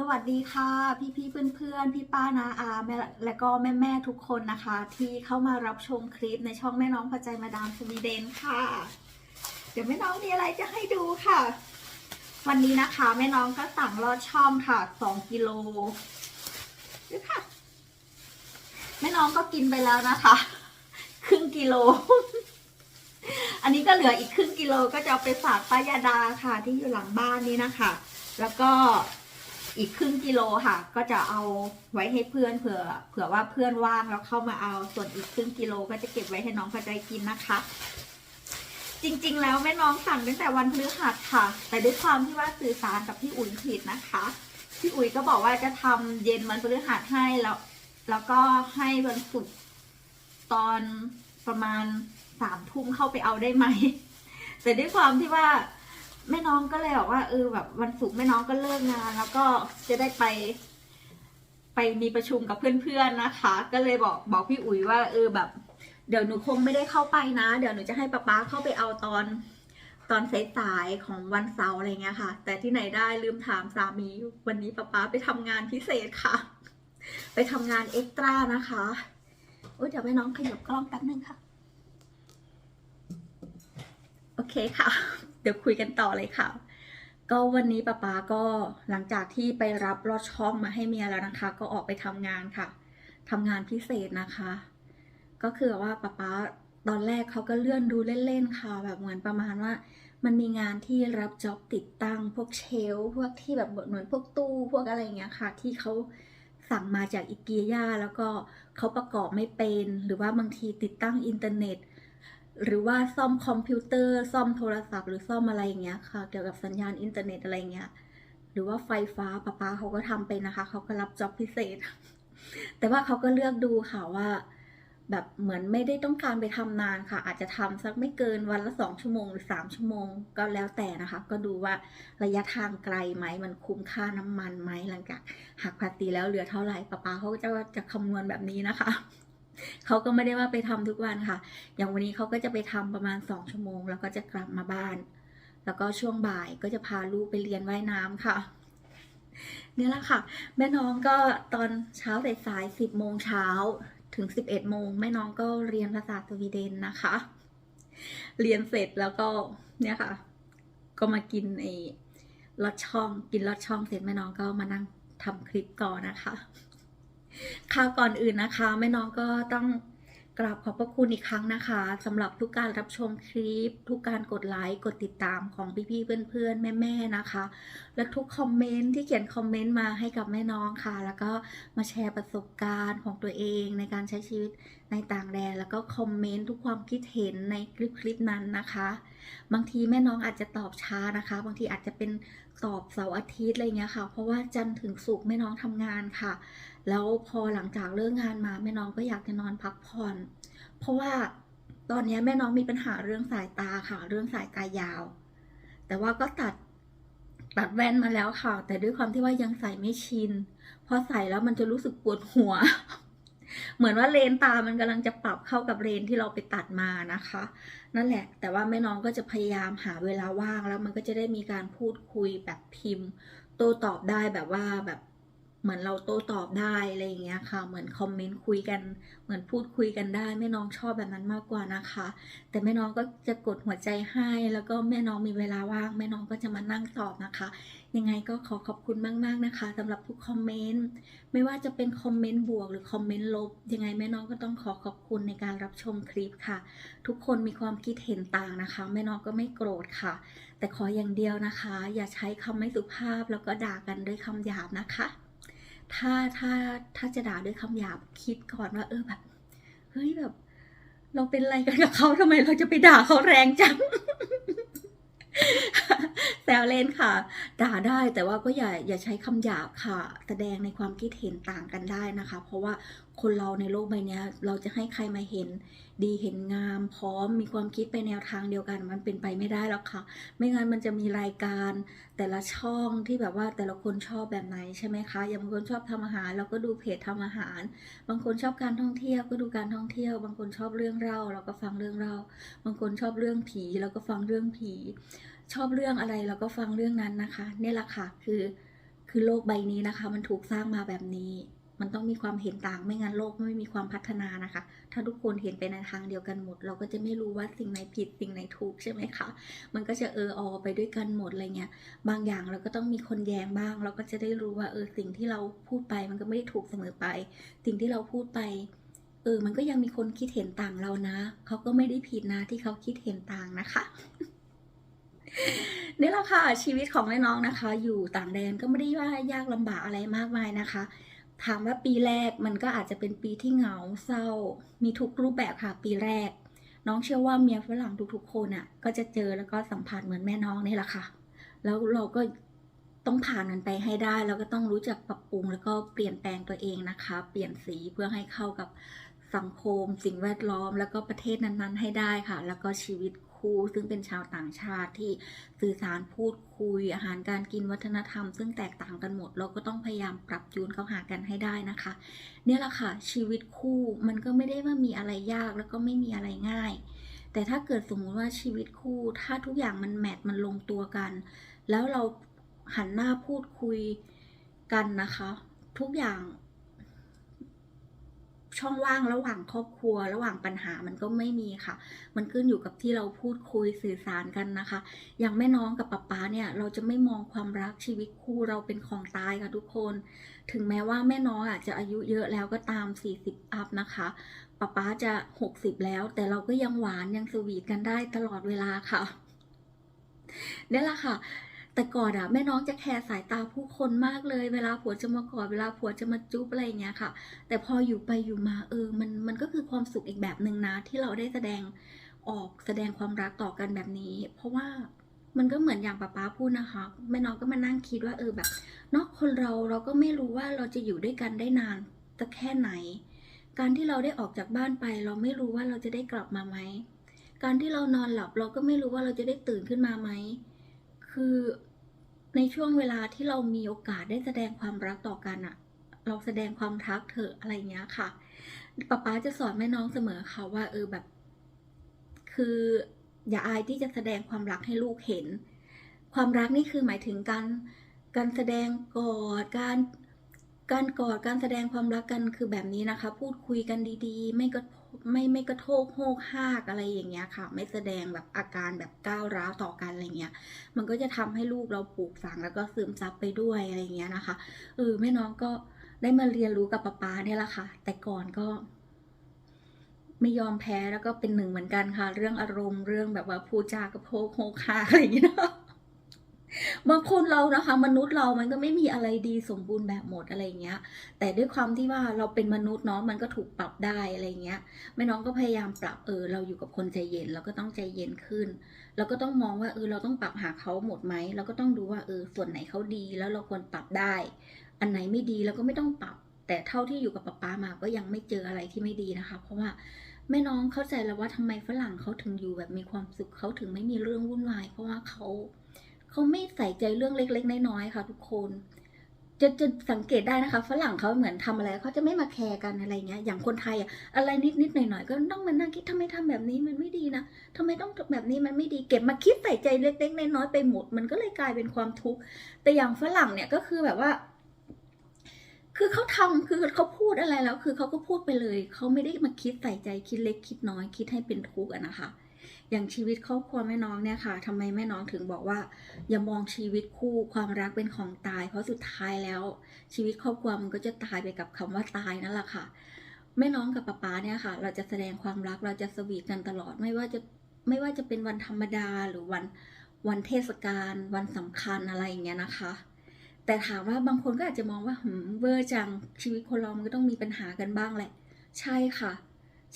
สวัสดีค่ะพี่พี่เพื่อนเพื่อนพี่ป้านาอาแม่และก็แม่แม่ทุกคนนะคะ ที่เข้ามารับชมคลิปในช่องแม่น้องพอใจมาดามสวีเดนค่ะ เดี๋ยวแม่น้องมีอะไรจะให้ดูค่ะ วันนี้นะคะแม่น้องก็สั่งลอดช่องค่ะสองกิโลดูค่ะแม่น้องก็กินไปแล้วนะคะ ครึ่งกิโล อันนี้ก็เหลืออีกครึ่งกิโลก็จะเอาไปฝากป้ายาดาค่ะ ที่อยู่หลังบ้านนี้นะคะ แล้วก็ อีกครึ่งกิโลค่ะ ก็จะเอาไว้ให้เพื่อนเผื่อ เผื่อว่าเพื่อนว่างแล้วเข้ามาเอาส่วนอีกครึ่งกิโลก็จะเก็บไว้ให้น้องพอใจกินนะคะ จริงๆ แล้วแม่น้องสั่งตั้งแต่วันพฤหัสค่ะ แต่ด้วยความที่ว่าสื่อสารกับพี่อุ๋ยผิดนะคะ พี่อุ๋ยก็บอกว่าจะทำเย็นวันพฤหัสให้แล้ว แล้วก็ให้วันศุกร์ตอนประมาณสามทุ่มเข้าไปเอาได้ไหมแต่ด้วยความที่ว่า แม่น้องก็เลยบอกว่าเออแบบวันศุกร์แม่น้องก็เลิกงาน แล้วก็จะได้ไป ไปมีประชุมกับเพื่อนๆนะคะ ก็เลยบอกบอกพี่อุ๋ยว่า เออแบบ เดี๋ยวหนูคงไม่ได้เข้าไปนะ เดี๋ยวหนูจะให้ป๊าป๊าเข้าไปเอาตอนตอนสายๆของวันเสาร์อะไรเงี้ยค่ะ แต่ที่ไหนได้ลืมถามสามี วันนี้ป๊าป๊าไปทำงานพิเศษค่ะ ไปทำงานเอ็กตร้านะคะโอ้เดี๋ยวแม่น้องขยับกล้องแป๊บนึงค่ะ โอเคค่ะ ดี๋ยวคุยกันต่อเลยค่ะ ก็วันนี้ป๊าป๊าก็หลังจากที่ไปรับลอดช่องมาให้เมียแล้วนะคะ ก็ออกไปทำงานค่ะทำงานพิเศษนะคะ ก็คือว่าป๊าป๊าตอนแรกเขาก็เลื่อนดูเล่นๆค่ะ แบบเหมือนประมาณว่า มันมีงานที่รับจ็อบติดตั้งพวกเชลพวกที่แบบเหมือนพวกตู้พวกอะไรอย่างเงี้ยค่ะ ที่เขาสั่งมาจากอีเกียแล้วก็เขาประกอบไม่เป็น หรือว่าบางทีติดตั้งอินเทอร์เน็ต หรือว่าซ่อมคอมพิวเตอร์ ซ่อมโทรศัพท์หรือซ่อมอะไรอย่างเงี้ยค่ะ เกี่ยวกับสัญญาณอินเทอร์เน็ตอะไรเงี้ย หรือว่าไฟฟ้าป้าป้าเขาก็ทำเป็นนะคะ เขาก็รับจ็อบพิเศษ แต่ว่าเขาก็เลือกดูค่ะว่า แบบเหมือนไม่ได้ต้องการไปทำนานค่ะ อาจจะทำสักไม่เกินวันละสองชั่วโมงหรือสามชั่วโมง ก็แล้วแต่นะคะ ก็ดูว่าระยะทางไกลไหมมันคุ้มค่าน้ำมันไหมหลังจากหักภาษีแล้วเหลือเท่าไหร่ป้าป้าเขาก็จะจะคำนวณแบบนี้นะคะ เขาก็ไม่ได้ว่าไปทำทุกวันค่ะ อย่างวันนี้เขาก็จะไปทำประมาณสองชั่วโมง แล้วก็จะกลับมาบ้าน แล้วก็ช่วงบ่ายก็จะพาลูกไปเรียนว่ายน้ำค่ะเนี่ยแหละค่ะ แม่น้องก็ตอนเช้าสายๆสิบโมงเช้าถึงสิบเอ็ดโมง แม่น้องก็เรียนภาษาสวีเดนนะคะ เรียนเสร็จแล้วก็เนี่ยค่ะ ก็มากินไอ้ลอดช่อง กินลอดช่องเสร็จแม่น้องก็มานั่งทำคลิปต่อนะคะ ค่ะก่อนอื่นนะคะแม่น้องก็ต้องกราบขอบพระคุณอีกครั้งนะคะสำหรับทุกการรับชมคลิป ทุกการกดไลค์กดติดตามของพี่ๆเพื่อนๆ แม่ๆนะคะ และทุกคอมเมนต์ที่เขียนคอมเมนต์มาให้กับแม่น้องค่ะ แล้วก็มาแชร์ประสบการณ์ของตัวเองในการใช้ชีวิตในต่างแดน แล้วก็คอมเมนต์ทุกความคิดเห็นในคลิปคลิปนั้นนะคะ บางทีแม่น้องอาจจะตอบช้านะคะ บางทีอาจจะเป็นตอบเสาร์อาทิตย์อะไรเงี้ยค่ะ เพราะว่าจันทร์ถึงศุกร์แม่น้องทำงานค่ะ แล้วพอหลังจากเลิกงานมาแม่น้องก็อยากจะนอนพักผ่อน เพราะว่าตอนนี้แม่น้องมีปัญหาเรื่องสายตาค่ะ เรื่องสายตายาว แต่ว่าก็ตัดตัดแว่นมาแล้วค่ะ แต่ด้วยความที่ว่ายังใส่ไม่ชิน พอใส่แล้วมันจะรู้สึกปวดหัว เหมือนว่าเลนตามันกำลังจะปรับเข้ากับเลนที่เราไปตัดมานะคะ นั่นแหละ แต่ว่าแม่น้องก็จะพยายามหาเวลาว่างแล้วมันก็จะได้มีการพูดคุยแบบพิมพ์ โต้ตอบได้แบบว่าแบบ เหมือนเราโต้ตอบได้อะไรอย่างเงี้ยค่ะ เหมือนคอมเมนต์คุยกัน เหมือนพูดคุยกันได้ แม่น้องชอบแบบนั้นมากกว่านะคะ แต่แม่น้องก็จะกดหัวใจให้ แล้วก็แม่น้องมีเวลาว่าง แม่น้องก็จะมานั่งตอบนะคะ ยังไงก็ขอขอบคุณมากๆนะคะสำหรับทุกคอมเมนต์ ไม่ว่าจะเป็นคอมเมนต์บวกหรือคอมเมนต์ลบ ยังไงแม่น้องก็ต้องขอขอบคุณในการรับชมคลิปค่ะ ทุกคนมีความคิดเห็นต่างนะคะ แม่น้องก็ไม่โกรธค่ะ แต่ขออย่างเดียวนะคะ อย่าใช้คำไม่สุภาพแล้วก็ด่ากันด้วยคำหยาบนะคะ ถ้าถ้าถ้าจะด่าด้วยคำหยาบคิดก่อนว่า เออแบบเฮ้ยแบบ เราเป็นอะไรกันกับเขาทำไมเราจะไปด่าเขาแรงจังแซวเล่นค่ะ ด่าได้แต่ว่าก็อย่าอย่าใช้คำหยาบค่ะ แสดงในความคิดเห็นต่างกันได้นะคะ เพราะว่า คนเราในโลกใบนี้เราจะให้ใครมาเห็น ดีเห็นงาม พร้อมมีความคิดไปแนวทางเดียวกันมันเป็นไปไม่ได้แล้วค่ะ ไม่งั้นมันจะมีรายการแต่ละช่องที่แบบว่าแต่ละคนชอบแบบไหนใช่ไหมคะอย่างบางคนชอบทำอาหาร เราก็ดูเพจทำอาหาร บางคนชอบการท่องเที่ยวก็ดูการท่องเที่ยว บางคนชอบเรื่องเล่า เราก็ฟังเรื่องเล่า บางคนชอบเรื่องผีเราก็ฟังเรื่องผี ชอบเรื่องอะไรเราก็ฟังเรื่องนั้นนะคะนี่แหละค่ะคือคือโลกใบนี้นะคะ มันถูกสร้างมาแบบนี้ มันต้องมีความเห็นต่างไม่งั้นโลกไม่มีความพัฒนานะคะ ถ้าทุกคนเห็นไปในทางเดียวกันหมด เราก็จะไม่รู้ว่าสิ่งไหนผิดสิ่งไหนถูกใช่ไหมคะ มันก็จะเอออไปด้วยกันหมดอะไรเงี้ย บางอย่างเราก็ต้องมีคนแย้งบ้าง เราก็จะได้รู้ว่าเออสิ่งที่เราพูดไปมันก็ไม่ได้ถูกเสมอไป สิ่งที่เราพูดไปเออมันก็ยังมีคนคิดเห็นต่างเรานะเขาก็ไม่ได้ผิดนะที่เขาคิดเห็นต่างนะคะนี่แหละค่ะชีวิตของน้องๆนะคะ อยู่ต่างแดนก็ไม่ได้ว่ายากลำบากอะไรมากมายนะคะ ถามว่าปีแรกมันก็อาจจะเป็นปีที่เหงาเศร้า มีทุกรูปแบบค่ะปีแรก น้องเชื่อว่าเมียฝรั่งทุกๆคนอะ ก็จะเจอแล้วก็สัมผัสเหมือนแม่น้องนี่แหละค่ะ แล้วเราก็ต้องผ่านมันไปให้ได้ แล้วก็ต้องรู้จักปรับปรุง แล้วก็เปลี่ยนแปลงตัวเองนะคะ เปลี่ยนสีเพื่อให้เข้ากับสังคม สิ่งแวดล้อม แล้วก็ประเทศนั้นๆ ให้ได้ค่ะ แล้วก็ชีวิต คู่ซึ่งเป็นชาวต่างชาติที่สื่อสารพูดคุยอาหารการกินวัฒนธรรม ซึ่งแตกต่างกันหมด เราก็ต้องพยายามปรับจูนเข้าหากันให้ได้นะคะ เนี่ยแหละค่ะชีวิตคู่มันก็ไม่ได้ว่ามีอะไรยากแล้วก็ไม่มีอะไรง่าย แต่ถ้าเกิดสมมุติว่าชีวิตคู่ ถ้าทุกอย่างมันแมทมันลงตัวกัน แล้วเราหันหน้าพูดคุยกันนะคะ ทุกอย่าง ช่องว่างระหว่างครอบครัว ระหว่างปัญหามันก็ไม่มีค่ะ มันขึ้นอยู่กับที่เราพูดคุยสื่อสารกันนะคะ อย่างแม่น้องกับป๊าป๊าเนี่ยเราจะไม่มองความรักชีวิตคู่เราเป็นของตายค่ะทุกคน ถึงแม้ว่าแม่น้องอาจจะอายุเยอะแล้วก็ตาม 40 อัพนะคะป๊าป๊าจะ 60 แล้ว แต่เราก็ยังหวานยังสวีทกันได้ตลอดเวลาค่ะนี่แหละค่ะ แต่ก่อนอะแม่น้องจะแคร์สายตาผู้คนมากเลย เวลาผัวจะมากอดเวลาผัวจะมาจุ๊บอะไรอย่างเงี้ยค่ะ แต่พออยู่ไปอยู่มาเออมันมันก็คือความสุขอีกแบบหนึ่งนะ ที่เราได้แสดงออกแสดงความรักต่อกันแบบนี้ เพราะว่ามันก็เหมือนอย่างป้าป๊าพูดนะคะแม่น้องก็มานั่งคิดว่าเออแบบเนอกคนเราเราก็ไม่รู้ว่าเราจะอยู่ด้วยกันได้นานจะแค่ไหน การที่เราได้ออกจากบ้านไป เราไม่รู้ว่าเราจะได้กลับมาไหมการที่เรานอนหลับเราก็ไม่รู้ว่าเราจะได้ตื่นขึ้นมาไหมคือ ในช่วงเวลาที่เรามีโอกาสได้แสดงความรักต่อกันอะเราแสดงความรักเถอะอะไรเงี้ยค่ะป๊าป๊าจะสอนแม่น้องเสมอค่ะว่าเออแบบ คืออย่าอายที่จะแสดงความรักให้ลูกเห็น ความรักนี่คือหมายถึงการการแสดงกอดการการกอดการแสดงความรักกันคือแบบนี้นะคะ พูดคุยกันดีๆ ไม่ก็ ไม่ไม่กระโทกโฮกฮากอะไรอย่างเงี้ยค่ะ ไม่แสดงแบบอาการแบบก้าวร้าวต่อกันอะไรเงี้ย มันก็จะทำให้ลูกเราปลูกฝังแล้วก็ซึมซับไปด้วยอะไรเงี้ยนะคะเออแม่น้องก็ได้มาเรียนรู้กับป๊าป๊าเนี่ยแหละค่ะ แต่ก่อนก็ ไม่ยอมแพ้แล้วก็เป็นหนึ่งเหมือนกันค่ะ เรื่องอารมณ์เรื่องแบบว่าพูดจากระโพกโฮคาอะไรอย่างเงี้ยเนาะ บางคนเรานะคะ มนุษย์เรามันก็ไม่มีอะไรดีสมบูรณ์แบบหมดอะไรเงี้ย แต่ด้วยความที่ว่าเราเป็นมนุษย์เนาะมันก็ถูกปรับได้อะไรเงี้ยแม่น้องก็พยายามปรับเออเราอยู่กับคนใจเย็นเราก็ต้องใจเย็นขึ้นเราก็ต้องมองว่าเออเราต้องปรับหาเขาหมดไหมเราก็ต้องดูว่าเออส่วนไหนเขาดีแล้วเราควรปรับได้ อันไหนไม่ดีเราก็ไม่ต้องปรับ แต่เท่าที่อยู่กับป๊าป๊ามาก็ยังไม่เจออะไรที่ไม่ดีนะคะ เพราะว่าแม่น้องเข้าใจแล้วว่าทำไมฝรั่งเขาถึงอยู่แบบมีความสุขเขาถึงไม่มีเรื่องวุ่นวาย เพราะว่าเขา เขาไม่ใส่ใจเรื่องเล็ก ๆ น้อยๆค่ะ ทุกคน จะจะสังเกตได้นะคะ ฝรั่งเขาเหมือนทำอะไรเขาจะไม่มาแคร์กันอะไรเงี้ย อย่างคนไทยอะอะไรนิดๆหน่อยๆก็ต้องมานั่งคิดทำไมทำแบบนี้มันไม่ดีนะทำไมต้องแบบนี้มันไม่ดี เก็บมาคิดใส่ใจเล็กๆน้อยๆไปหมด มันก็เลยกลายเป็นความทุกข์ แต่อย่างฝรั่งเนี่ยก็คือแบบว่าคือเขาทำคือเขาพูดอะไรแล้ว คือเขาก็พูดไปเลย เขาไม่ได้มาคิดใส่ใจคิดเล็กคิดน้อยคิดให้เป็นทุกข์อะนะคะ อย่างชีวิตครอบครัวแม่น้องเนี่ยค่ะทำไมแม่น้องถึงบอกว่า อย่ามองชีวิตคู่ความรักเป็นของตาย เพราะสุดท้ายแล้ว ชีวิตครอบครัวมันก็จะตายไปกับคำว่าตายนั่นแหละค่ะ แม่น้องกับป๊าป๊าเนี่ยค่ะ เราจะแสดงความรักเราจะสวีทกันตลอดไม่ว่าจะไม่ว่าจะเป็นวันธรรมดาหรือวันวันเทศกาลวันสำคัญอะไรอย่างเงี้ยนะคะ แต่ถามว่าบางคนก็อาจจะมองว่าหืมเวอร์จังชีวิตคนเรามันก็ต้องมีปัญหากันบ้างแหละ ใช่ค่ะ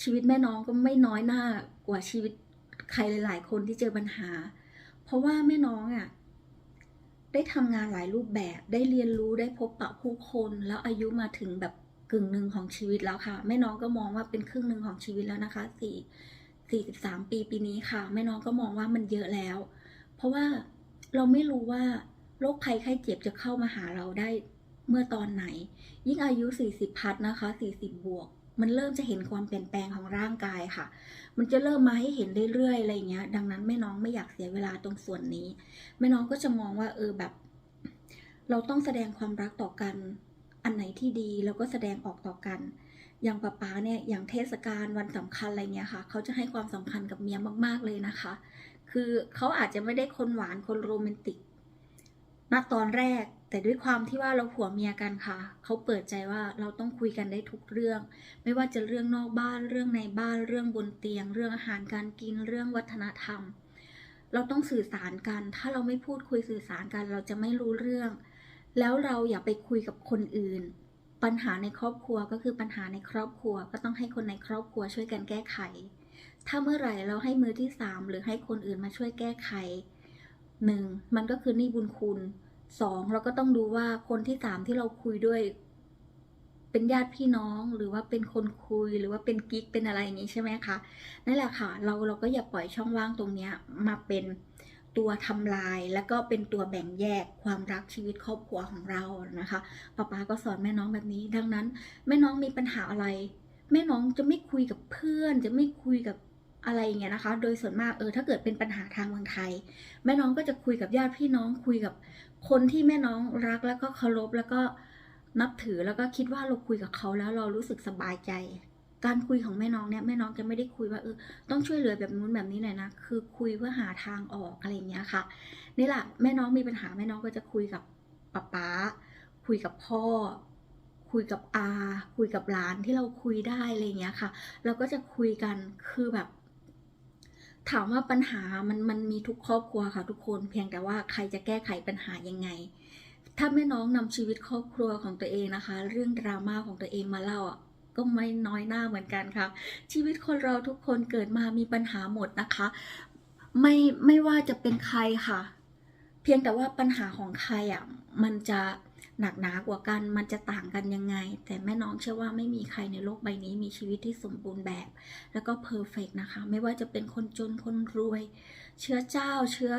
ชีวิตแม่น้องก็ไม่น้อยหน้ากว่าชีวิต ใครหลาย ๆ คนที่เจอปัญหา เพราะว่าแม่น้องอะได้ทำงานหลายรูปแบบได้เรียนรู้ได้พบปะผู้คน แล้วอายุมาถึงแบบกึ่งหนึ่งของชีวิตแล้วค่ะ แม่น้องก็มองว่าเป็นครึ่งหนึ่งของชีวิตแล้วนะคะสี่สี่สิบสามปีปีนี้ค่ะ แม่น้องก็มองว่ามันเยอะแล้ว เพราะว่าเราไม่รู้ว่าโรคภัยไข้เจ็บจะเข้ามาหาเราได้เมื่อตอนไหน ยิ่งอายุ 40 พัดนะคะ 40 บวก มันเริ่มจะเห็นความเปลี่ยนแปลงของร่างกายค่ะ มันจะเริ่มมาให้เห็นเรื่อยๆอะไรเงี้ย ดังนั้นแม่น้องไม่อยากเสียเวลาตรงส่วนนี้ แม่น้องก็จะมองว่าเออแบบ เราต้องแสดงความรักต่อกัน อันไหนที่ดีแล้วก็แสดงออกต่อกัน อย่างป๊าป๊าเนี่ยอย่างเทศกาลวันสำคัญอะไรเงี้ยค่ะ เขาจะให้ความสำคัญกับเมียมาก ๆเลยนะคะ คือเขาอาจจะไม่ได้คนหวานคนโรแมนติก ณตอนแรกแต่ด้วยความที่ว่าเราผัวเมียกันค่ะ เขาเปิดใจว่าเราต้องคุยกันได้ทุกเรื่อง ไม่ว่าจะเรื่องนอกบ้านเรื่องในบ้านเรื่องบนเตียง เรื่องอาหารการกินเรื่องวัฒนธรรม เราต้องสื่อสารกัน ถ้าเราไม่พูดคุยสื่อสารกัน เราจะไม่รู้เรื่อง แล้วเราอย่าไปคุยกับคนอื่น ปัญหาในครอบครัวก็คือปัญหาในครอบครัว ก็ต้องให้คนในครอบครัวช่วยกันแก้ไข ถ้าเมื่อไหร่เราให้มือที่สามหรือให้คนอื่นมาช่วยแก้ไข หนึ่งมันก็คือหนี้บุญคุณสองเราก็ต้องดูว่าคนที่สามที่เราคุยด้วย เป็นญาติพี่น้องหรือว่าเป็นคนคุยหรือว่าเป็นกิ๊กเป็นอะไรอย่างนี้ใช่ไหมคะนั่นแหละค่ะ เราเราก็อย่าปล่อยช่องว่างตรงนี้มาเป็นตัวทำลายแล้วก็เป็นตัวแบ่งแยกความรักชีวิตครอบครัวของเรานะคะป้าป๊าก็สอนแม่น้องแบบนี้ ดังนั้น แม่น้องมีปัญหาอะไร แม่น้องจะไม่คุยกับเพื่อน จะไม่คุยกับ อะไรอย่างเงี้ยนะคะ โดยส่วนมากเออถ้าเกิดเป็นปัญหาทางเมืองไทย แม่น้องก็จะคุยกับญาติพี่น้องคุยกับคนที่แม่น้องรักแล้วก็เคารพแล้วก็นับถือแล้วก็คิดว่าเราคุยกับเขาแล้วเรารู้สึกสบายใจ การคุยของแม่น้องเนี่ยแม่น้องจะไม่ได้คุยว่าเออต้องช่วยเหลือแบบนู้นแบบนี้หน่อยนะคือคุยเพื่อหาทางออกอะไรอย่างเงี้ยค่ะนี่แหละแม่น้องมีปัญหาแม่น้องก็จะคุยกับป๊าป๊าคุยกับพ่อ คุยกับอา คุยกับหลานที่เราคุยได้อะไรอย่างเงี้ยค่ะ เราก็จะคุยกันคือแบบ ถามว่าปัญหามันมันมีทุกครอบครัวค่ะทุกคนเพียงแต่ว่าใครจะแก้ไขปัญหายังไง ถ้าแม่น้องนำชีวิตครอบครัวของตัวเองนะคะ เรื่องดราม่าของตัวเองมาเล่าอะก็ไม่น้อยหน้าเหมือนกันค่ะ ชีวิตคนเราทุกคนเกิดมามีปัญหาหมดนะคะ ไม่ไม่ว่าจะเป็นใครค่ะ เพียงแต่ว่าปัญหาของใครอะมันจะ หนักหนากว่ากันมันจะต่างกันยังไง แต่แม่น้องเชื่อว่าไม่มีใครในโลกใบนี้มีชีวิตที่สมบูรณ์แบบ แล้วก็เพอร์เฟกนะคะ ไม่ว่าจะเป็นคนจนคนรวย เชื้อเจ้าเชื้อ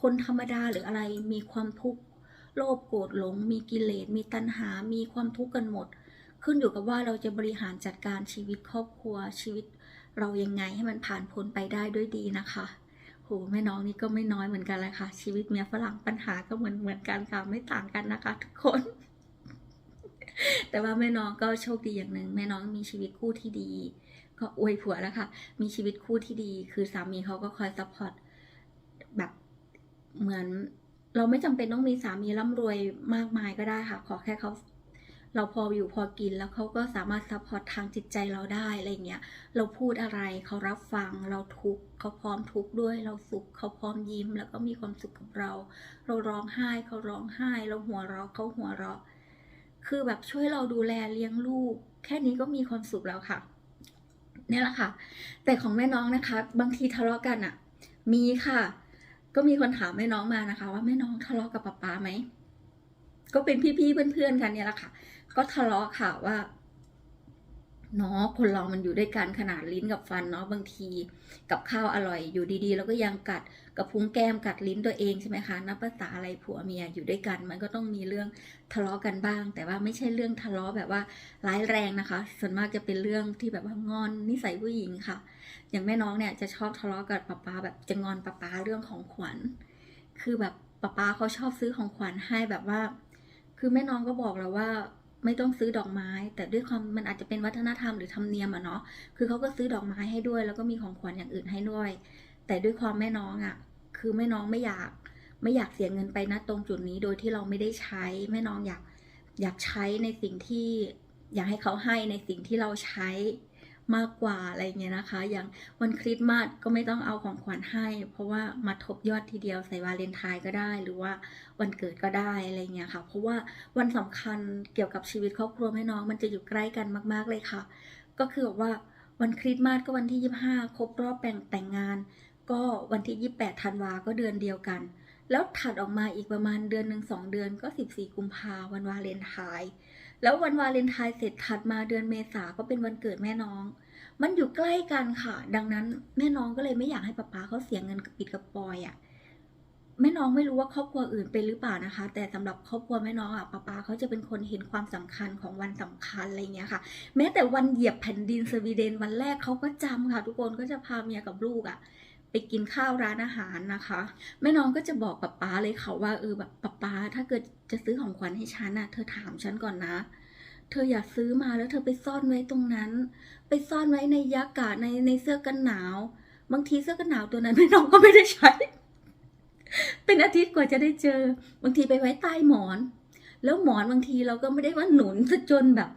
คนธรรมดาหรืออะไรมีความทุกข์โลภโกรธหลง มีกิเลสมีตัณหา มีความทุกข์กันหมด ขึ้นอยู่กับว่าเราจะบริหารจัดการชีวิตครอบครัวชีวิต เรายังไงให้มันผ่านพ้นไปได้ด้วยดีนะคะ โหแม่น้องนี่ก็ไม่น้อยเหมือนกันเลยค่ะ ชีวิตเมียฝรั่งปัญหาก็เหมือนเหมือนกันค่ะไม่ต่างกันนะคะ ทุกคน แต่ว่าแม่น้องก็โชคดีอย่างหนึ่งแม่น้องมีชีวิตคู่ที่ดี ก็อวยผัวแล้วค่ะ มีชีวิตคู่ที่ดี คือสามีเขาก็คอยซัพพอร์ตแบบเหมือนเราไม่จำเป็นต้องมีสามีร่ำรวยมากมายก็ได้ค่ะ ขอแค่เขา เราพออยู่พอกินแล้วเขาก็สามารถซัพพอร์ตทางจิตใจเราได้อะไรเงี้ยเราพูดอะไรเขารับฟังเราทุกเขาพร้อมทุกด้วย เราสุขเขาพร้อมยิ้ม แล้วก็มีความสุขกับเรา เราร้องไห้เขาร้องไห้ เราหัวเราะเขาหัวเราะ คือแบบช่วยเราดูแลเลี้ยงลูก แค่นี้ก็มีความสุขแล้วค่ะเนี่ยแหละค่ะ แต่ของแม่น้องนะคะ บางทีทะเลาะกันอะ่ะ มีค่ะ ก็มีคนถามแม่น้องมานะคะ ว่าแม่น้องทะเลาะกับป๊าป๊าไหมก็เป็นพี่ๆเพื่อนๆกันเนี่ยแหละค่ะ ก็ทะเลาะค่ะว่าเนาะคนเรามันอยู่ด้วยกันขนาดลิ้นกับฟันเนาะบางทีกับข้าวอร่อยอยู่ดีๆ แล้วก็ยังกัดกับพุ้งแก้มกัดลิ้นตัวเองใช่ไหมคะนับภาษาอะไรผัวเมียอยู่ด้วยกัน มันก็ต้องมีเรื่องทะเลาะกันบ้าง แต่ว่าไม่ใช่เรื่องทะเลาะแบบว่าร้ายแรงนะคะ ส่วนมากจะเป็นเรื่องที่แบบว่างอนนิสัยผู้หญิงค่ะ อย่างแม่น้องเนี่ยจะชอบทะเลาะกับป๊าป๊าแบบจะงอนป๊าป๊าเรื่องของขวัญ คือแบบป๊าป๊าเขาชอบซื้อของขวัญให้แบบว่า คือแม่น้องก็บอกแล้วว่า ไม่ต้องซื้อดอกไม้ แต่ด้วยความมันอาจจะเป็นวัฒนธรรมหรือธรรมเนียมอะเนาะคือเขาก็ซื้อดอกไม้ให้ด้วย แล้วก็มีของขวัญอย่างอื่นให้ด้วย แต่ด้วยความแม่น้องอะคือแม่น้องไม่อยากไม่อยากเสียเงินไปนะตรงจุดนี้โดยที่เราไม่ได้ใช้แม่น้องอยากอยากใช้ในสิ่งที่อยากให้เขาให้ในสิ่งที่เราใช้ มากกว่าอะไรเงี้ยนะคะ อย่างวันคริสต์มาสก็ไม่ต้องเอาของขวัญให้ เพราะว่ามาทบยอดทีเดียวใส่วาเลนไทน์ก็ได้ หรือว่าวันเกิดก็ได้อะไรเงี้ยค่ะ เพราะว่าวันสำคัญเกี่ยวกับชีวิตครอบครัวแม่น้องมันจะอยู่ใกล้กันมาก ๆเลยค่ะ ก็คือแบบว่าวันคริสต์มาสก็วันที่ 25 ครบรอบแต่งแต่งงาน ก็วันที่ 28ธันวาก็เดือนเดียวกัน แล้วถัดออกมาอีกประมาณเดือนหนึ่งสองเดือนก็ 14 กุมภาวันวาเลนไทน์ แล้ววันวาเลนไทน์เสร็จถัดมาเดือนเมษาก็เป็นวันเกิดแม่น้อง มันอยู่ใกล้กันค่ะ ดังนั้นแม่น้องก็เลยไม่อยากให้ป๊าป๊าเขาเสียเงินกับปิดกับปอยอะ่ะแม่น้องไม่รู้ว่าครอบครัวอื่นเป็นหรือเปล่านะคะ แต่สำหรับครอบครัวแม่น้องอะป๊าป๊าเขาจะเป็นคนเห็นความสำคัญของวันสำคัญอะไรเงี้ยค่ะ แม้แต่วันเหยียบแผ่นดินสวีเดนวันแรกเขาก็จำค่ะ ทุกคนก็จะพาเมียกับลูกอะ ไปกินข้าวร้านอาหารนะคะ แม่น้องก็จะบอกป๊าป๊าเลยค่ะว่าเออแบบป๊าป๊าถ้าเกิดจะซื้อของขวัญให้ฉันอะเธอถามฉันก่อนนะ เธออย่าซื้อมาแล้วเธอไปซ่อนไว้ตรงนั้น ไปซ่อนไว้ในยากาศในในเสื้อกันหนาว บางทีเสื้อกันหนาวตัวนั้นแม่น้องก็ไม่ได้ใช้ เป็นอาทิตย์กว่าจะได้เจอ บางทีไปไว้ใต้หมอน แล้วหมอนบางทีเราก็ไม่ได้ว่าหนุนซะจนแบบ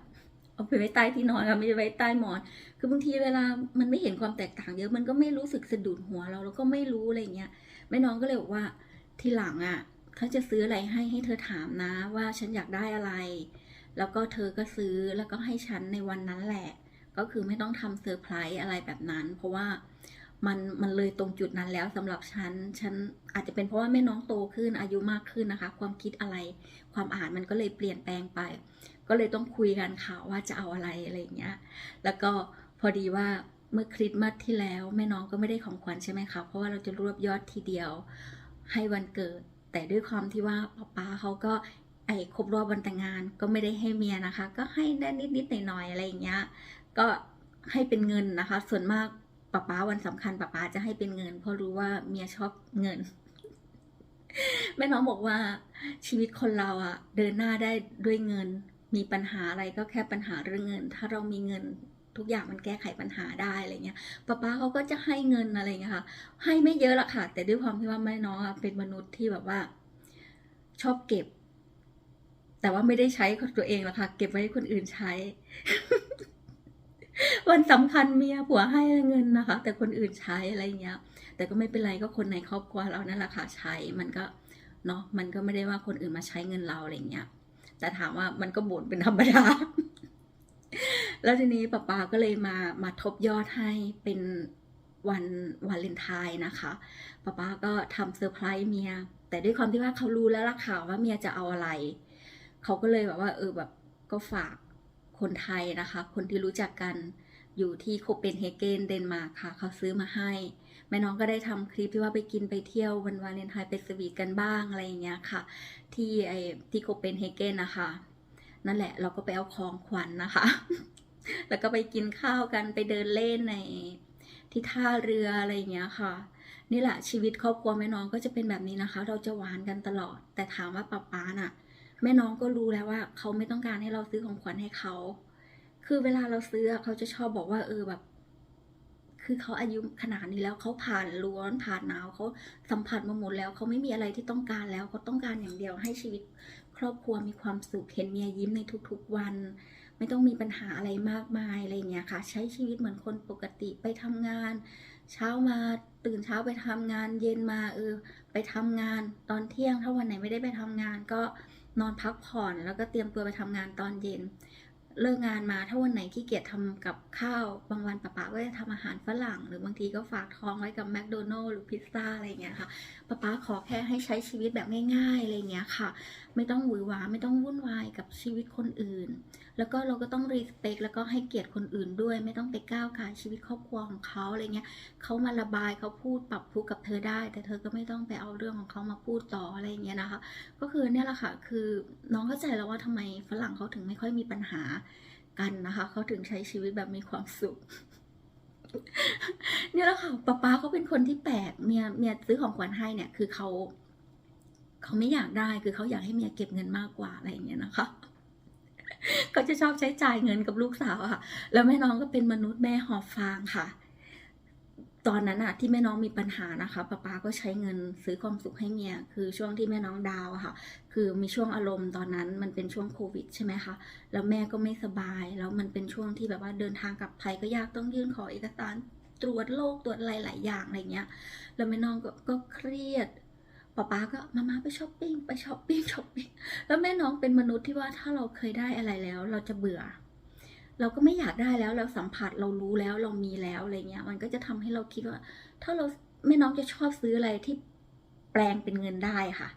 เอาไปไว้ใต้ที่นอนค่ะไม่ได้ไว้ใต้หมอน คือบางทีเวลามันไม่เห็นความแตกต่างเยอะมันก็ไม่รู้สึกสะดุดหัวเราแล้วก็ไม่รู้อะไรเงี้ยแม่น้องก็เลยบอกว่าทีหลังอะเขาจะซื้ออะไรให้ให้เธอถามนะว่าฉันอยากได้อะไร แล้วก็เธอก็ซื้อแล้วก็ให้ฉันในวันนั้นแหละ ก็คือไม่ต้องทำเซอร์ไพรส์อะไรแบบนั้น เพราะว่ามันมันเลยตรงจุดนั้นแล้วสำหรับฉัน ฉันอาจจะเป็นเพราะว่าแม่น้องโตขึ้นอายุมากขึ้นนะคะ ความคิดอะไร ความอ่านมันก็เลยเปลี่ยนแปลงไป ก็เลยต้องคุยกันค่ะว่าจะเอาอะไรอะไรเงี้ย แล้วก็ พอดีว่าเมื่อคริสต์มาสที่แล้วแม่น้องก็ไม่ได้ของขวัญใช่ไหมคะเพราะว่าเราจะรวบยอดทีเดียวให้วันเกิด แต่ด้วยความที่ว่าป๊าป๊าเขาก็ไอ้ครบรอบวันแต่งงานก็ไม่ได้ให้เมียนะคะ ก็ให้ได้นิดๆหน่อยๆอะไรอย่างเงี้ยก็ให้เป็นเงินนะคะ ส่วนมากป๊าป๊าวันสำคัญป๊าป๊าจะให้เป็นเงิน เพราะรู้ว่าเมียชอบเงิน แม่น้องบอกว่าชีวิตคนเราอะเดินหน้าได้ด้วยเงิน มีปัญหาอะไรก็แค่ปัญหาเรื่องเงิน ถ้าเรามีเงิน ทุกอย่างมันแก้ไขปัญหาได้อะไรเงี้ยป๊าป๊าเขาก็จะให้เงินอะไรเงี้ยค่ะ ให้ไม่เยอะหรอกค่ะ แต่ด้วยความที่ว่าแม่น้องอะเป็นมนุษย์ที่แบบว่า ชอบเก็บ แต่ว่าไม่ได้ใช้ของตัวเองหรอกค่ะ เก็บไว้ให้คนอื่นใช้ วันสำคัญเมียผัวให้เงินนะคะ แต่คนอื่นใช้อะไรเงี้ย แต่ก็ไม่เป็นไรก็คนในครอบครัวเรานั่นแหละค่ะใช้ มันก็เนาะมันก็ไม่ได้ว่าคนอื่นมาใช้เงินเราอะไรเงี้ยแต่ถามว่ามันก็บ่นเป็นธรรมดา แล้วทีนี้ป้าปาก็เลยมามาทบยอดให้เป็นวันวาเลนไทน์นะคะป้าปาก็ทำเซอร์ไพรส์เมีย แต่ด้วยความที่ว่าเขารู้แล้วล่ะค่ะว่าเมียจะเอาอะไร เขาก็เลยแบบว่าเออแบบก็ฝากคนไทยนะคะ คนที่รู้จักกันอยู่ที่โคเปนเฮเกนเดนมาร์กค่ะ เขาซื้อมาให้ แม่น้องก็ได้ทำคลิปที่ว่าไปกินไปเที่ยววันวาเลนไทน์ไปสวีทกันบ้างอะไรอย่างเงี้ยค่ะ ที่ไอที่โคเปนเฮเกนนะคะ นั่นแหละเราก็ไปเอาของขวัญนะคะ แล้วก็ไปกินข้าวกันไปเดินเล่นในที่ท่าเรืออะไรอย่างเงี้ยค่ะ นี่แหละชีวิตครอบครัวแม่น้องก็จะเป็นแบบนี้นะคะ เราจะหวานกันตลอด แต่ถามว่าป๊าป๊าน่ะ แม่น้องก็รู้แล้วว่า เขาไม่ต้องการให้เราซื้อของขวัญให้เขา คือเวลาเราซื้อเขาจะชอบบอกว่าเออแบบคือเขาอายุขนาดนี้แล้วเขาผ่านร้อนผ่านหนาวเขาสัมผัสมาหมดแล้วเขาไม่มีอะไรที่ต้องการแล้วเขาต้องการอย่างเดียวให้ชีวิตครอบครัวมีความสุขเห็นเมียยิ้มในทุกๆวัน ไม่ต้องมีปัญหาอะไรมากมายอะไรเงี้ยค่ะ ใช้ชีวิตเหมือนคนปกติไปทำงาน เช้ามาตื่นเช้าไปทำงาน เย็นมาเออไปทำงานตอนเที่ยงถ้าวันไหนไม่ได้ไปทำงาน ก็นอนพักผ่อนแล้วก็เตรียมตัวไปทำงานตอนเย็น เลิกงานมาถ้าวันไหนขี้เกียจทำกับข้าวบางวันป๊าป๊าก็จะทำอาหารฝรั่ง หรือบางทีก็ฝากท้องไว้กับแมคโดนัลล์หรือพิซซ่าอะไรเงี้ยค่ะป๊าป๊าขอแค่ให้ใช้ชีวิตแบบง่ายๆอะไรเงี้ยค่ะไม่ต้องหวือหวาไม่ต้องวุ่นวายกับชีวิตคนอื่น แล้วก็เราก็ต้องรีสเปคแล้วก็ให้เกียรติคนอื่นด้วย ไม่ต้องไปก้าวก่ายชีวิตครอบครัวของเขาอะไรเงี้ยเขามาระบายเขาพูดปรับทุกข์กับเธอได้ แต่เธอก็ไม่ต้องไปเอาเรื่องของเขามาพูดต่ออะไรเงี้ยนะคะ ก็คือเนี่ยแหละค่ะคือน้องเข้าใจแล้วว่าทำไมฝรั่งเขาถึงไม่ค่อยมีปัญหากันนะคะเขาถึงใช้ชีวิตแบบมีความสุขเนี่ยแหละค่ะป๊าป๊าเขาเป็นคนที่แปลกเมียเมียซื้อของขวัญให้เนี่ยคือเขา เขาไม่อยากได้คือเขาอยากให้เมียเก็บเงินมากกว่าอะไรอย่างเงี้ยนะคะเขาจะชอบใช้จ่ายเงินกับลูกสาวค่ะ แล้วแม่น้องก็เป็นมนุษย์แม่หอบฟางค่ะ ตอนนั้นอะที่แม่น้องมีปัญหานะคะป้าป๊าก็ใช้เงินซื้อความสุขให้เมีย คือช่วงที่แม่น้องดาวอะค่ะ คือมีช่วงอารมณ์ตอนนั้นมันเป็นช่วงโควิดใช่ไหมคะ แล้วแม่ก็ไม่สบาย แล้วมันเป็นช่วงที่แบบว่าเดินทางกลับไทยก็ยากต้องยื่นขอเอกสารตรวจโรคตรวจอะไรหลายอย่างอะไรเงี้ย แล้วแม่น้องก็ก็เครียด ป๊าป๊าก็มามาไปช้อปปิ้งไปช้อปปิ้งช้อปปิ้งแล้วแม่น้องเป็นมนุษย์ที่ว่าถ้าเราเคยได้อะไรแล้ว เราจะเบื่อ เราก็ไม่อยากได้แล้วเราสัมผัสเรารู้แล้วเรามีแล้วอะไรเงี้ย มันก็จะทำให้เราคิดว่า ถ้าเราแม่น้องจะชอบซื้ออะไรที่แปลงเป็นเงินได้ค่ะ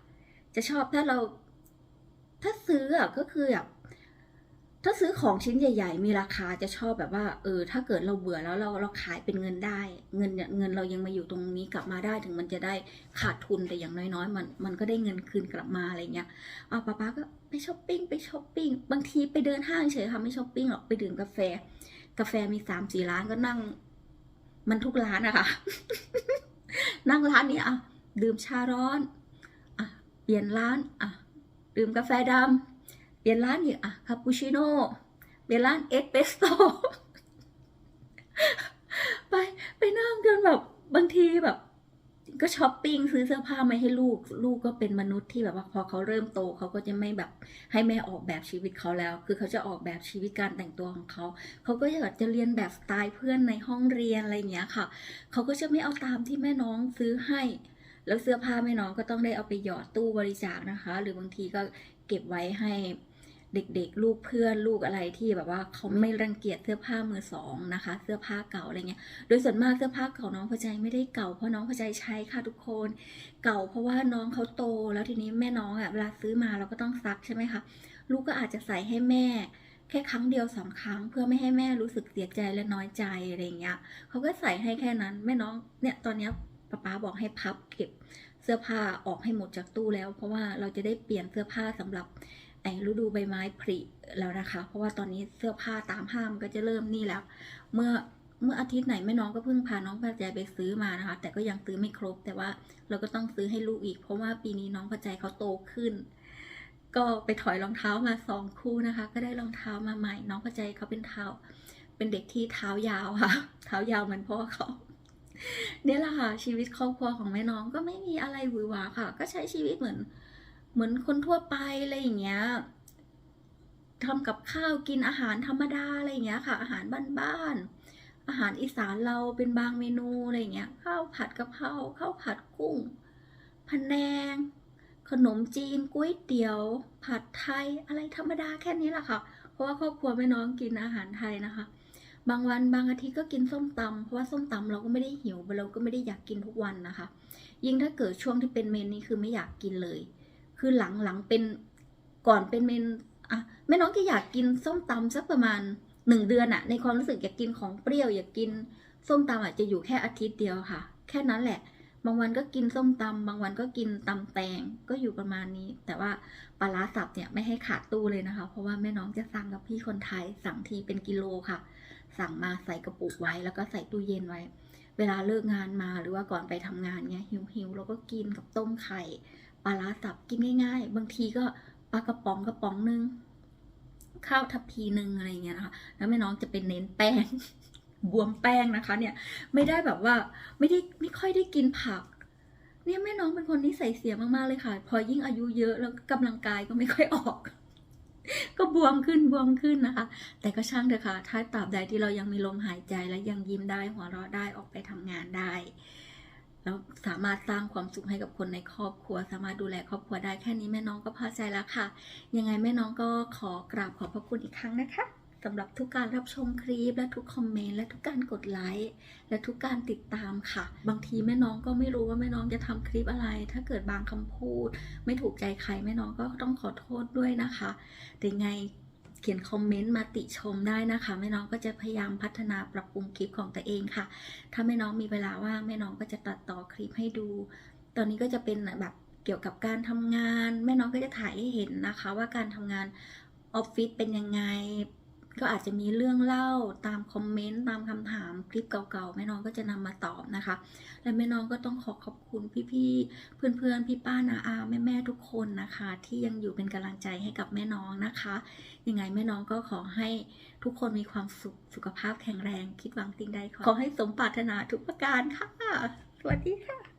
จะชอบถ้าเรา ถ้าซื้ออะก็คือแบบ ถ้าซื้อของชิ้นใหญ่ ๆ มีราคาจะชอบแบบว่าเออถ้าเกิดเราเบื่อแล้วเราเราขายเป็นเงินได้ เงินเนี่ยเงินเรายังมาอยู่ตรงนี้กลับมาได้ถึงมันจะได้ขาดทุนแต่อย่างน้อยๆ มันมันก็ได้เงินคืนกลับมาอะไรเงี้ยอ่าป้าป๊าก็ไปช้อปปิ้งไปช้อปปิ้งบางทีไปเดินห้างเฉยค่ะไม่ช้อปปิ้งหรอกไปดื่มกาแฟ กาแฟมีสามสี่ร้านก็นั่ง มันทุกร้านอะค่ะนั่งร้านนี้อะดื่มชาร้อนอะเปลี่ยนร้านอะดื่มกาแฟดำ เปลี่ยนร้านอีกอะคาปูชิโน่เปลี่ยนร้านเอสเปรสโซ่ไปไปนั่งกันแบบบางทีแบบ ก็ช้อปปิ้งซื้อเสื้อผ้ามาให้ลูก ลูกก็เป็นมนุษย์ที่แบบว่าพอเขาเริ่มโตเขาก็จะไม่แบบให้แม่ออกแบบชีวิตเขาแล้ว คือเขาจะออกแบบชีวิตการแต่งตัวของเขาเขาก็อยากจะเรียนแบบสไตล์เพื่อนในห้องเรียนอะไรอย่างเงี้ยค่ะเขาก็จะไม่เอาตามที่แม่น้องซื้อให้แล้วเสื้อผ้าแม่น้องก็ต้องได้เอาไปหยอดตู้บริจาคนะคะ หรือบางทีก็เก็บไว้ให้ เด็กๆ ลูกเพื่อนลูกอะไรที่แบบว่าเขาไม่รังเกียจเสื้อผ้ามือสองนะคะ เสื้อผ้าเก่าอะไรเงี้ย โดยส่วนมากเสื้อผ้าเก่าน้องพอใจไม่ได้เก่าเพราะน้องพอใจใช้ค่ะทุกคน เก่าเพราะว่าน้องเขาโต แล้วทีนี้แม่น้องอะเวลาซื้อมาเราก็ต้องซักใช่ไหมคะ ลูกก็อาจจะใส่ให้แม่ แค่ครั้งเดียวสองครั้ง เพื่อไม่ให้แม่รู้สึกเสียใจและน้อยใจอะไรเงี้ยเขาก็ใส่ให้แค่นั้นแม่น้องเนี่ยตอนเนี้ยป๊าป๊าบอกให้พับเก็บเสื้อผ้าออกให้หมดจากตู้แล้ว เพราะว่าเราจะได้เปลี่ยนเสื้อผ้าสำหรับ ไอ้ฤดูใบไม้ผลิแล้วนะคะ เพราะว่าตอนนี้เสื้อผ้าตามห้างมันก็จะเริ่มนี่แล้ว เมื่อเมื่ออาทิตย์ไหนแม่น้องก็เพิ่งพาน้องพระใจไปซื้อมานะคะ แต่ก็ยังซื้อไม่ครบ แต่ว่าเราก็ต้องซื้อให้ลูกอีก เพราะว่าปีนี้น้องพระใจเขาโตขึ้น ก็ไปถอยรองเท้ามาสองคู่นะคะ ก็ได้รองเท้ามาใหม่ น้องพระใจเขาเป็นเท้า เป็นเด็กที่เท้ายาวค่ะ เท้ายาวเหมือนพ่อเขาเนี่ยแหละค่ะชีวิตครอบครัวของแม่น้องก็ไม่มีอะไรหวือหวาค่ะ ก็ใช้ชีวิตเหมือน เหมือนคนทั่วไปอะไรอย่างเงี้ยทำกับข้าวกินอาหารธรรมดาอะไรอย่างเงี้ยค่ะ อาหารบ้านๆอาหารอีสานเราเป็นบางเมนูอะไรอย่างเงี้ยข้าวผัดกะเพราข้าวผัดกุ้งพะแนง ขนมจีนก๋วยเตี๋ยว ผัดไทยอะไรธรรมดาแค่นี้แหละค่ะ เพราะว่าครอบครัวแม่น้องกินอาหารไทยนะคะ บางวันบางอาทิตย์ก็กินส้มตำเพราะว่าส้มตำเราก็ไม่ได้หิวเราก็ไม่ได้อยากกินทุกวันนะคะ ยิ่งถ้าเกิดช่วงที่เป็นเมนนี้คือไม่อยากกินเลย คือหลังหลังเป็นก่อนเป็นเมนอะแม่น้องจะอยากกินส้มตำสักประมาณหนึ่งเดือนอะในความรู้สึกอยากกินของเปรี้ยวอยากกินส้มตำอะจะอยู่แค่อาทิตย์เดียวค่ะ แค่นั้นแหละ บางวันก็กินส้มตำบางวันก็กินตำแตงก็อยู่ประมาณนี้ แต่ว่าปลาร้าสับเนี่ยไม่ให้ขาดตู้เลยนะคะ เพราะว่าแม่น้องจะสั่งกับพี่คนไทยสั่งทีเป็นกิโลค่ะ สั่งมาใส่กระปุกไว้แล้วก็ใส่ตู้เย็นไว้ เวลาเลิกงานมาหรือว่าก่อนไปทำงานเนี้ยหิวๆเราก็กินกับต้มไข่ ปลาร้าสับกินง่าย ๆ บางทีก็ปลากระป๋องกระป๋องนึง ข้าวทัพพีหนึ่งอะไรเงี้ยนะคะ แล้วแม่น้องจะเป็นเน้นแป้ง บวมแป้งนะคะ เนี่ย ไม่ได้แบบว่าไม่ได้ไม่ค่อยได้กินผัก เนี่ยแม่น้องเป็นคนที่ใส่เสียมากๆเลยค่ะ พอยิ่งอายุเยอะแล้วกำลังกายก็ไม่ค่อยออก ก็บวมขึ้นบวมขึ้นนะคะ แต่ก็ช่างเถอะค่ะ ถ้าตราบใดที่เรายังมีลมหายใจและยังยิ้มได้หัวเราะได้ออกไปทำงานได้ แล้วสามารถสร้างความสุขให้กับคนในครอบครัว สามารถดูแลครอบครัวได้แค่นี้แม่น้องก็พอใจแล้วค่ะ ยังไงแม่น้องก็ขอกราบขอบพระคุณอีกครั้งนะคะสำหรับทุกการรับชมคลิป และทุกคอมเมนต์และทุกการกดไลค์และทุกการติดตามค่ะ บางทีแม่น้องก็ไม่รู้ว่าแม่น้องจะทำคลิปอะไร ถ้าเกิดบางคำพูด ไม่ถูกใจใครแม่น้องก็ต้องขอโทษด้วยนะคะแต่ไง เขียนคอมเมนต์มาติชมได้นะคะ แม่น้องก็จะพยายามพัฒนาปรับปรุงคลิปของตัวเองค่ะ ถ้าแม่น้องมีเวลาว่างแม่น้องก็จะตัดต่อคลิปให้ดู ตอนนี้ก็จะเป็นแบบเกี่ยวกับการทำงาน แม่น้องก็จะถ่ายให้เห็นนะคะ ว่าการทำงานออฟฟิศเป็นยังไง ก็อาจจะมีเรื่องเล่าตามคอมเมนต์ตามคำถามคลิปเก่าๆแม่น้องก็จะนำมาตอบนะคะ และแม่น้องก็ต้องขอขอบคุณพี่ๆเพื่อนๆ พี่ป้านาอาแม่ๆทุกคนนะคะ ที่ยังอยู่เป็นกำลังใจให้กับแม่น้องนะคะยังไงแม่น้องก็ขอให้ทุกคนมีความสุขสุขภาพแข็งแรง คิดหวังสิ่งใดขอให้สมปรารถนาทุกประการค่ะ สวัสดีค่ะ